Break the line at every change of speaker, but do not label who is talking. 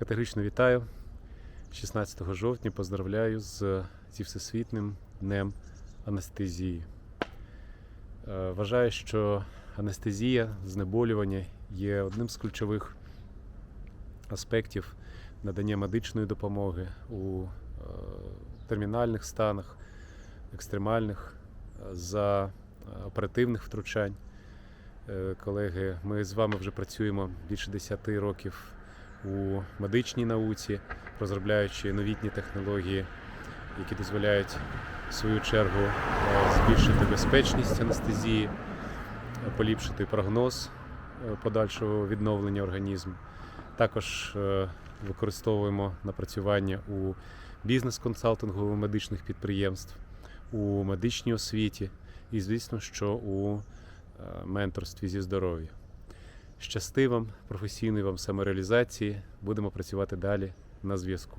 Категорично вітаю. 16 жовтня поздравляю з, зі Всесвітним днем анестезії. Е, Вважаю, що анестезія, знеболювання є одним з ключових аспектів надання медичної допомоги у е, термінальних станах, екстремальних, е, за оперативних втручань. Колеги, ми з вами вже працюємо більше 10 років у медичній науці, розробляючи новітні технології, які дозволяють в свою чергу е, збільшити безпечність анестезії, поліпшити прогноз е, подальшого відновлення організму. Також е, використовуємо напрацювання у бізнес-консалтингу медичних підприємств, у медичній освіті і, звісно, що у менторстві зі здоров'я. Щасти вам, професійної вам самореалізації. Будемо працювати далі на зв'язку.